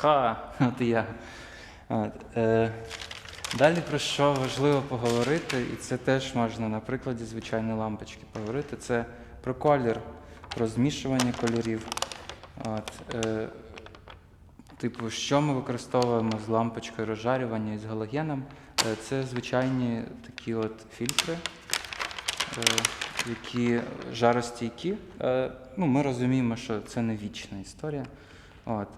Ха, от і я. От, е, далі про що важливо поговорити, і це теж можна на прикладі звичайної лампочки поговорити. Це про колір, про змішування кольорів. От, е, типу, що ми використовуємо з лампочкою розжарювання і з галогеном? Е, це звичайні такі от фільтри, е, які жаростійкі. Е, ну, ми розуміємо, що це не вічна історія. От.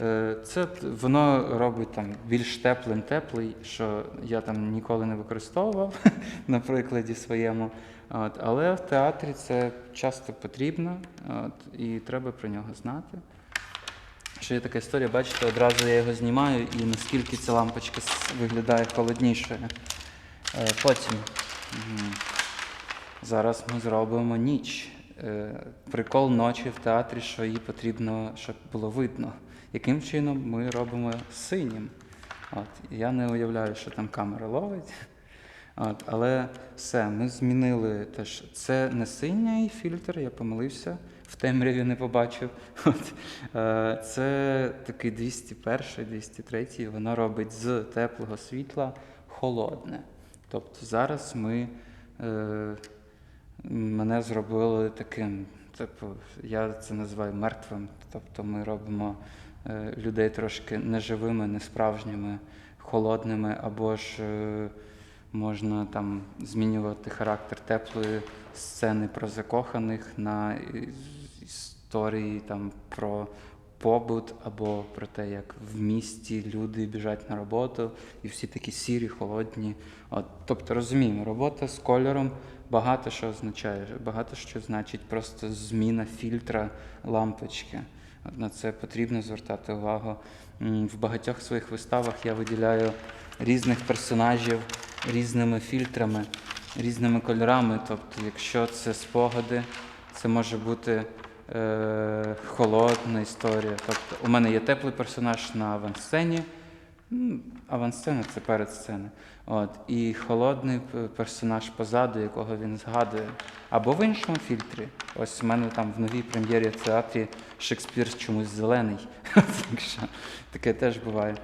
Е, Це воно робить там більш теплим теплий, що я там ніколи не використовував на прикладі своєму. От. Але в театрі це часто потрібно, от, і треба про нього знати. Що є така історія, бачите, одразу я його знімаю і наскільки ця лампочка виглядає холоднішою. Е, Потім зараз ми зробимо ніч. Е, Прикол ночі в театрі, що її потрібно, щоб було видно. Яким чином ми робимо синім? От, я не уявляю, що там камера ловить. От, але все, ми змінили теж. Це не синій фільтр, я помилився, в темряві не побачив. От, е, це такий 201, 203, воно робить з теплого світла холодне. Тобто зараз ми е, мене зробили таким, типу, я це називаю мертвим. Тобто ми робимо е, людей трошки неживими, несправжніми, холодними, або ж е, можна там змінювати характер теплої сцени про закоханих на історії там про побут або про те, як в місті люди біжать на роботу, і всі такі сірі, холодні. От, тобто розуміємо, робота з кольором багато що означає, багато що значить просто зміна фільтра лампочки. От На це потрібно звертати увагу. В багатьох своїх виставах я виділяю різних персонажів різними фільтрами, різними кольорами. Тобто, якщо це спогади, це може бути е, холодна історія. Тобто, у мене є теплий персонаж на авансцені. Авансцена це перед сцени. От, і холодний персонаж позаду, якого він згадує. Або в іншому фільтрі. Ось у мене там в новій прем'єрі театрі Шекспір чомусь зелений. таке теж буває.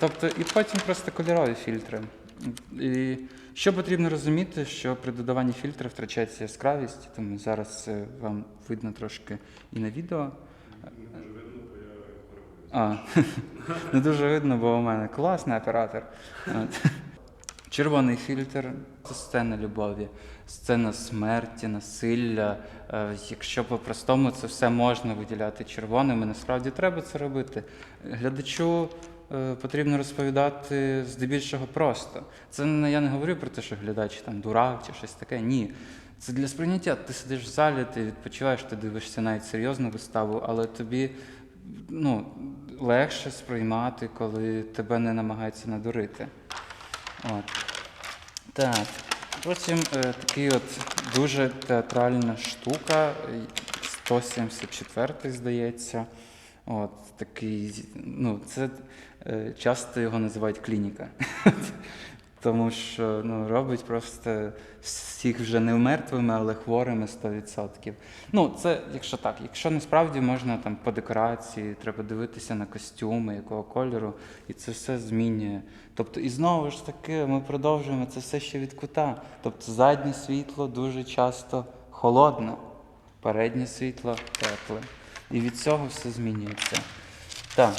Тобто, і потім просто кольорові фільтри. І що потрібно розуміти, що при додаванні фільтру втрачається яскравість, тому зараз вам видно трошки і на відео. А, не дуже видно, бо у мене класний оператор. Червоний фільтр це сцена любові, сцена смерті, насилля. Е, Якщо по-простому це все можна виділяти червоним, і насправді треба це робити. Глядачу е, потрібно розповідати здебільшого просто. Це я не говорю про те, що глядач там дурак чи щось таке. Ні. Це для сприйняття. Ти сидиш в залі, ти відпочиваєш, ти дивишся навіть серйозну виставу, але тобі ну, легше сприймати, коли тебе не намагаються надурити. От. Так. Потім е, такий от дуже театральна штука, е, 174 здається. От, такий, ну, це е, часто його називають клініка. Тому що ну, робить просто всіх вже не мертвими, але хворими 100%. Ну, це якщо так. Якщо насправді можна там по декорації, треба дивитися на костюми, якого кольору, і це все змінює. Тобто, і знову ж таки, ми продовжуємо це все ще від кута. Тобто заднє світло дуже часто холодне, переднє світло тепле. І від цього все змінюється. Так,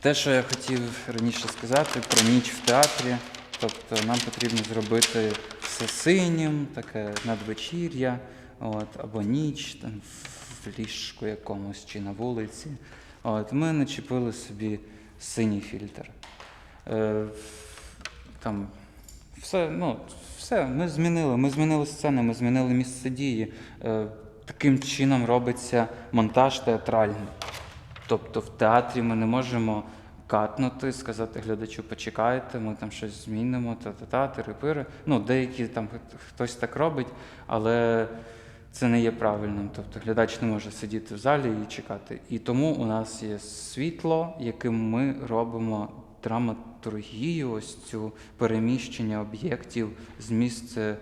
те, що я хотів раніше сказати про ніч в театрі. Тобто нам потрібно зробити все синім, таке надвечір'я, от, або ніч там, в ліжку якомусь чи на вулиці. От, ми начепили собі синій фільтр. Е, там все, ну, все, ми змінили. Ми змінили сцени, ми змінили місце дії. Е, таким чином робиться монтаж театральний. Тобто в театрі ми не можемо катнути, сказати глядачу, почекайте, ми там щось змінимо, та-та-та, тири-пири. Ну, деякі там хтось так робить, але це не є правильним. Тобто глядач не може сидіти в залі і чекати. І тому у нас є світло, яким ми робимо драматургію, ось цю переміщення об'єктів з місця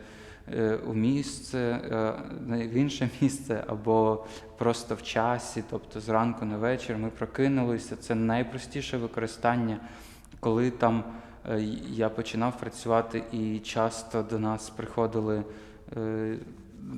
у місце, е, в інше місце або просто в часі, тобто зранку на вечір ми прокинулися. Це найпростіше використання, коли там е, я починав працювати і часто до нас приходили е,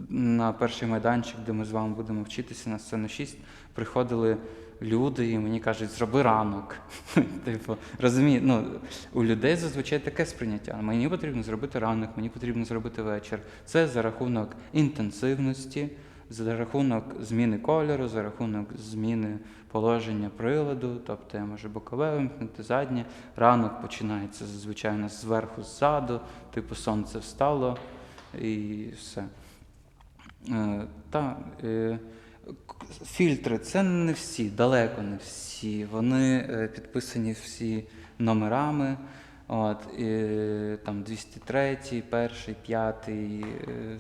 на перший майданчик, де ми з вами будемо вчитися на сцену 6, приходили люди і мені кажуть, зроби ранок. типу, розумію, ну, у людей зазвичай таке сприйняття. Мені потрібно зробити ранок, мені потрібно зробити вечір. Це за рахунок інтенсивності, за рахунок зміни кольору, за рахунок зміни положення приладу, тобто я можу бокове вимкнути, заднє. Ранок починається зазвичай зверху, ззаду, типу сонце встало і все. Е, та, е, фільтри це не всі, далеко не всі. Вони е, підписані всі номерами. От, і, там 203, 1, 5, е,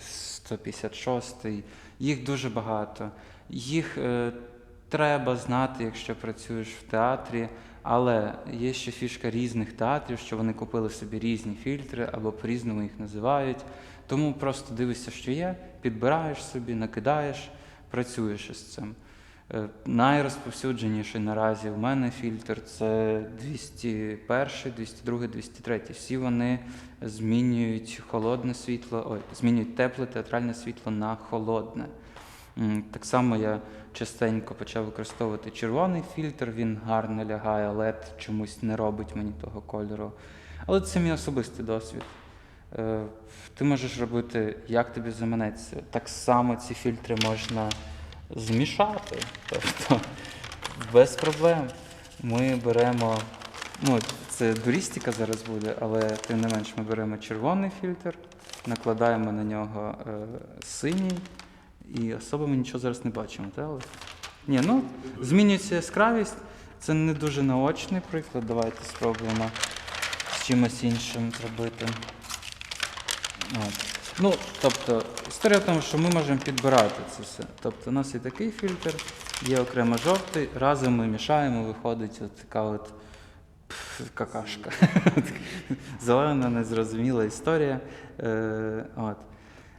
156. Їх дуже багато. Їх е, треба знати, якщо працюєш в театрі. Але є ще фішка різних театрів, що вони купили собі різні фільтри або по-різному їх називають. Тому просто дивишся, що є, підбираєш собі, накидаєш, працюєш із цим. Е, Найрозповсюдженіший наразі в мене фільтр це 201, 202, 203. Всі вони змінюють холодне світло, ой, змінюють тепле театральне світло на холодне. Так само я частенько почав використовувати червоний фільтр, він гарно лягає, LED чомусь не робить мені того кольору. Але це мій особистий досвід. Е, Ти можеш робити, як тобі заманеться. Так само ці фільтри можна змішати. Тобто без проблем. Ми беремо, ну, це дурістика зараз буде, але тим не менш ми беремо червоний фільтр, накладаємо на нього е, синій, і особо ми нічого зараз не бачимо. Та? Але... Ні, ну, змінюється яскравість. Це не дуже наочний приклад. Давайте спробуємо з чимось іншим зробити. Ну, тобто, історія в тому, що ми можемо підбирати це все. Тобто, у нас є такий фільтр, є окремо жовтий, разом ми мішаємо, виходить от така от какашка. Зелена, незрозуміла історія. Е, от.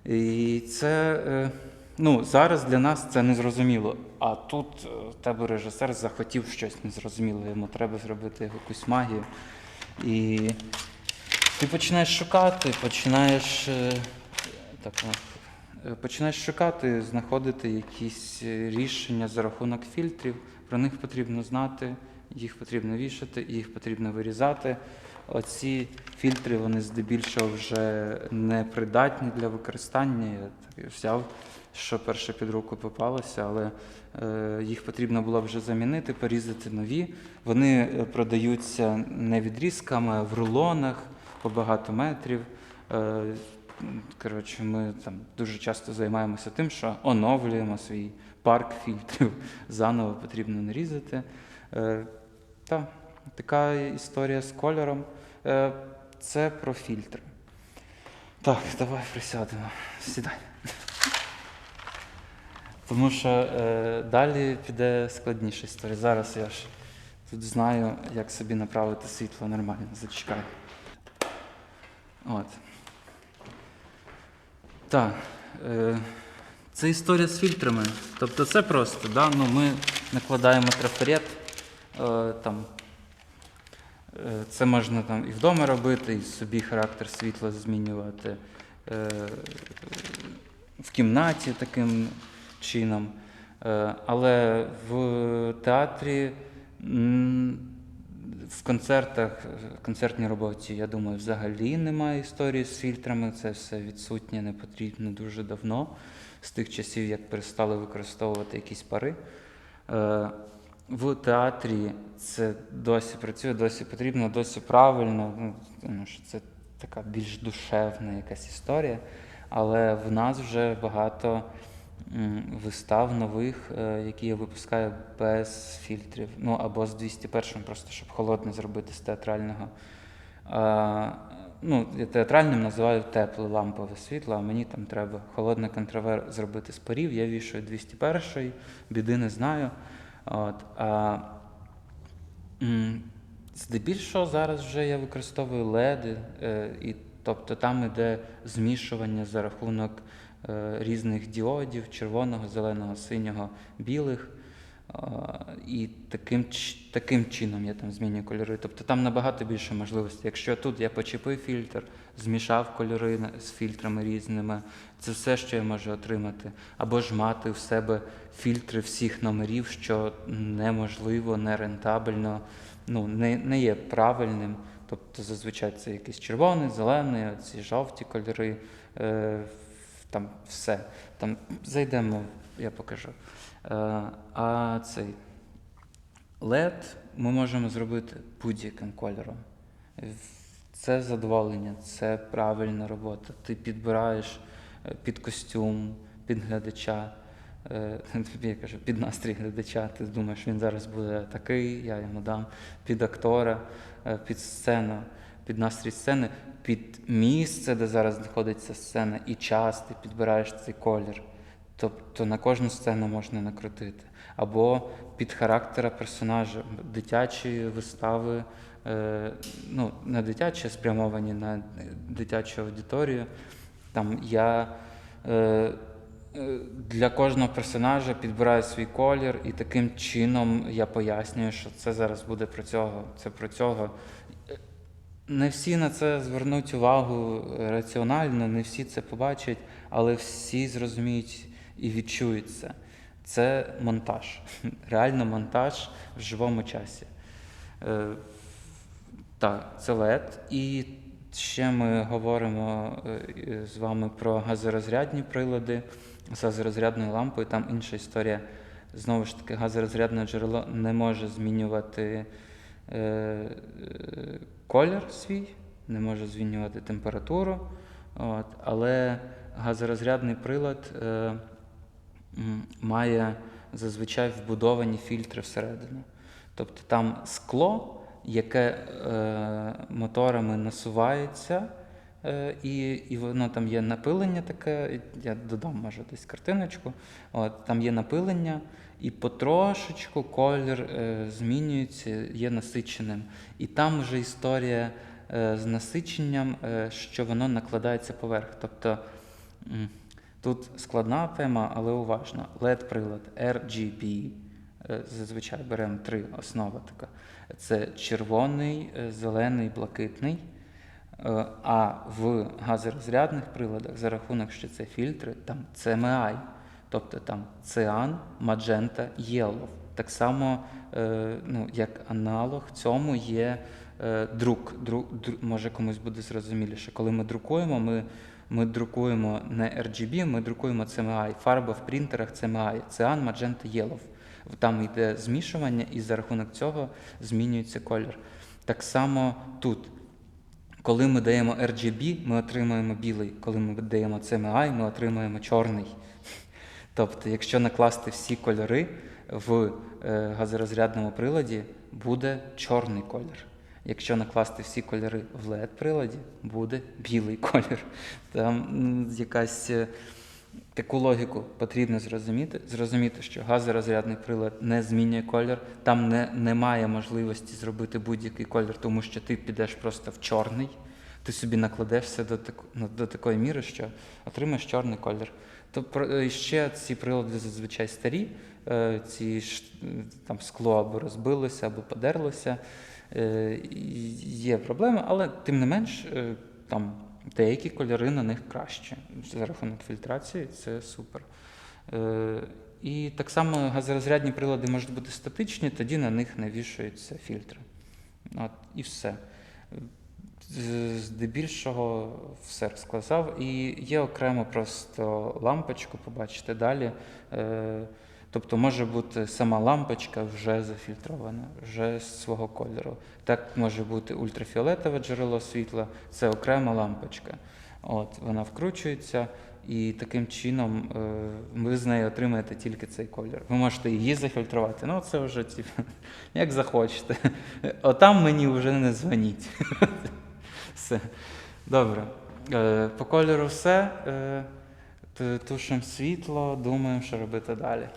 І це, е, ну, зараз для нас це незрозуміло. А тут е, в тебе режисер захотів щось незрозуміле, йому треба зробити якусь магію. І ти починаєш шукати, починаєш, е, так, е, починаєш шукати, знаходити якісь е, рішення за рахунок фільтрів. Про них потрібно знати, їх потрібно вішати, їх потрібно вирізати. Оці фільтри вони здебільшого вже не придатні для використання. Я так взяв, що перше під руку попалося, але е, їх потрібно було вже замінити, порізати нові. Вони продаються не відрізками, а в рулонах по багато метрів. Е, Коротше, ми там дуже часто займаємося тим, що оновлюємо свій парк фільтрів. Заново потрібно нарізати. Е, Та, така історія з кольором. Е, Це про фільтри. Так, давай присядемо. Сідай. Тому що е, далі піде складніша історія. Зараз я ж тут знаю, як собі направити світло нормально. Зачекай. От. Так. Е, це історія з фільтрами. Тобто це просто, да? ну, ми накладаємо трафарет, е, там, е, це можна там і вдома робити, і собі характер світла змінювати. Е, в кімнаті таким чином. Е, Але в театрі, в концертах, концертній роботі, я думаю, взагалі немає історії з фільтрами. Це все відсутнє, не потрібно дуже давно, з тих часів, як перестали використовувати якісь пари. Е, В театрі це досі працює, досі потрібно, досі правильно, ну, тому що це така більш душевна якась історія. Але в нас вже багато вистав нових, е, які я випускаю без фільтрів. Ну або з 201 просто щоб холодне зробити з театрального. Ну, я театральним називаю тепле лампове світло, а мені там треба холодний контравер зробити з парів. Я вішаю 201 біди не знаю. От, а, здебільшого зараз вже я використовую леди, е, і Тобто там іде змішування за рахунок різних діодів, червоного, зеленого, синього, білих. Е, І таким, таким чином я там змінюю кольори. Тобто там набагато більше можливостей. Якщо тут я почепив фільтр, змішав кольори з фільтрами різними, це все, що я можу отримати. Або ж мати в себе фільтри всіх номерів, що неможливо, нерентабельно, ну, не, не є правильним. Тобто зазвичай це якийсь червоний, зелений, ці жовті кольори, е, там все. Там зайдемо, я покажу. Е, а цей LED ми можемо зробити будь-яким кольором. Це задоволення, це правильна робота. Ти підбираєш е, під костюм, під глядача. е, Я кажу, під настрій глядача. Ти думаєш, він зараз буде такий, я йому дам під актора, під сцену, під настрій сцени, під місце, де зараз знаходиться сцена, і час ти підбираєш цей колір. Тобто на кожну сцену можна накрутити. Або під характера персонажа, дитячі вистави, е, ну, не дитячі, спрямовані на дитячу аудиторію. Там я е, е, для кожного персонажа підбираю свій колір, і таким чином я пояснюю, що це зараз буде про цього, це про цього. Не всі на це звернуть увагу раціонально, не всі це побачать, але всі зрозуміють і відчують це. Це монтаж, реально монтаж в живому часі. Е, так, це LED. І ще ми говоримо е, з вами про газорозрядні прилади з газорозрядною лампою. Там інша історія. Знову ж таки, газорозрядне джерело не може змінювати е, е, колір свій, не може змінювати температуру. От, але газорозрядний прилад е, має зазвичай вбудовані фільтри всередину. Тобто там скло, яке е, моторами насувається, е, і, і воно там є напилення таке, я додам, може, десь картиночку. От, там є напилення, і потрошечку колір е, змінюється, є насиченим. І там вже історія е, з насиченням, е, що воно накладається поверх. Тобто тут складна тема, але уважно. LED-прилад RGB. е, Зазвичай беремо три основи така. Це червоний, е, зелений, блакитний. Е, А в газорозрядних приладах, за рахунок, що це фільтри, там CMI, тобто там циан, маджента, єлов. Так само, е, ну, як аналог цьому є е, друк. Дру, дру, може комусь буде зрозуміліше. Коли ми друкуємо, ми, ми друкуємо не RGB, ми друкуємо CMI. Фарба в принтерах CMI, циан, маджента, єлов. Там йде змішування, і за рахунок цього змінюється колір. Так само тут. Коли ми даємо RGB, ми отримуємо білий. Коли ми даємо CMI, ми отримуємо чорний. Тобто, якщо накласти всі кольори в е, газорозрядному приладі, буде чорний колір. Якщо накласти всі кольори в LED-приладі, буде білий колір. Там якась е, таку логіку потрібно зрозуміти. Зрозуміти, що газорозрядний прилад не змінює колір, там не, немає можливості зробити будь-який колір, тому що ти підеш просто в чорний, ти собі накладешся до, таку, ну, до такої міри, що отримаєш чорний колір. То е, ще ці прилади зазвичай старі, е, ці там скло або розбилося, або подерлося. Е, Є проблеми, але тим не менш, там деякі кольори на них краще. За рахунок фільтрації це супер. Е, І так само газорозрядні прилади можуть бути статичні, тоді на них не вішаються фільтри. От, і все. Здебільшого все розказав. І є окремо просто лампочку, побачите далі. Тобто може бути сама лампочка вже зафільтрована, вже з свого кольору. Так може бути ультрафіолетове джерело світла, це окрема лампочка. От, вона вкручується, і таким чином е, ви з нею отримаєте тільки цей колір. Ви можете її зафільтрувати, ну це вже типу, як захочете. Отам мені вже не дзвоніть. Все. Добре. Е, По кольору все. Е, Тушимо світло, думаємо, що робити далі.